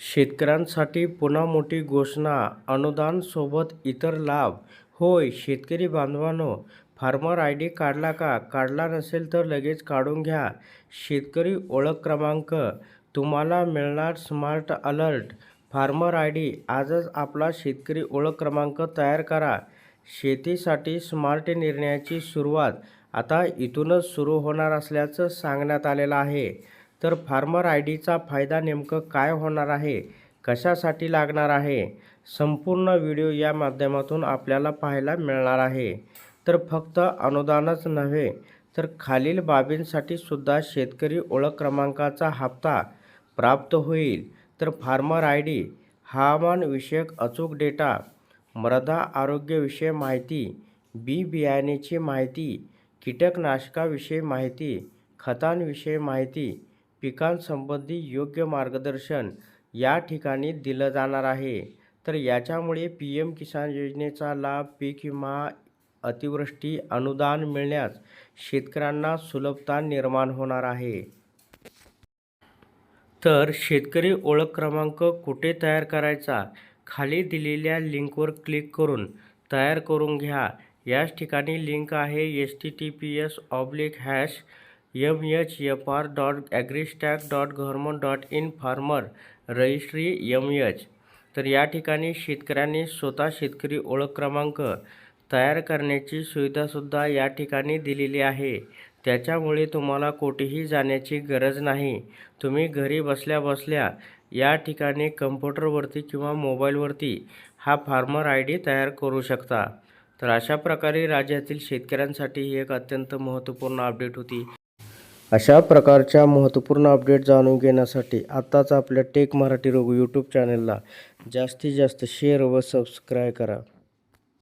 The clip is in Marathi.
शेतकऱ्यांसाठी पुन्हा मोठी घोषणा अनुदानसोबत इतर लाभ. होय शेतकरी बांधवांनो फार्मर आय डी काढला का? काढला नसेल तर लगेच काढून घ्या. शेतकरी ओळख क्रमांक तुम्हाला मिळणार smart alert. Farmer I D आजच आपला शेतकरी ओळख क्रमांक तयार करा. शेतीसाठी स्मार्ट निर्णयाची सुरुवात आता इथूनच सुरू होणार असल्याचं सांगण्यात आलेलं आहे. तर फार्मर आय डीचा फायदा नेमकं काय होणार आहे? कशासाठी लागणार आहे? संपूर्ण व्हिडिओ या माध्यमातून आपल्याला पाहायला मिळणार आहे. तर फक्त अनुदानच नव्हे तर खालील बाबींसाठी सुद्धा शेतकरी ओळख क्रमांकाचा हप्ता प्राप्त होईल. तर फार्मर आय डी हवामानविषयक अचूक डेटा मृदा आरोग्यविषयी माहिती बी बियाण्याची माहिती कीटकनाशकाविषयी माहिती खतांविषयी माहिती पिकांसंबंधी योग्य मार्गदर्शन या ठिकाणी दिलं जाणार आहे. तर याच्यामुळे पी एम किसान योजनेचा लाभ पीक विमा अतिवृष्टी अनुदान मिळण्यास शेतकऱ्यांना सुलभता निर्माण होणार आहे. तर शेतकरी ओळख क्रमांक कुठे तयार करायचा? खाली दिलेल्या लिंकवर क्लिक करून तयार करून घ्या. याच ठिकाणी लिंक आहे H T T P S oblique hash M H F R dot AgriStack dot government dot in farmer registry M H तर या ठिकाणी शेतकऱ्यांनी स्वतः शेतकरी ओळख क्रमांक तयार करण्याची सुविधासुद्धा या ठिकाणी दिलेली आहे. त्याच्यामुळे तुम्हाला कुठेही जाण्याची गरज नाही. तुम्ही घरी बसल्या बसल्या या ठिकाणी कम्प्युटरवरती किंवा मोबाईलवरती हा फार्मर आय डी तयार करू शकता. तर अशा प्रकारे राज्यातील शेतकऱ्यांसाठी ही एक अत्यंत महत्त्वपूर्ण अपडेट होती. अशा प्रकारच्या महत्त्वपूर्ण अपडेट जाणून घेण्यासाठी आत्ताच आपल्या टेक मराठी रोग यूट्यूब चॅनलला जास्तीत जास्त शेअर व सबस्क्राईब करा.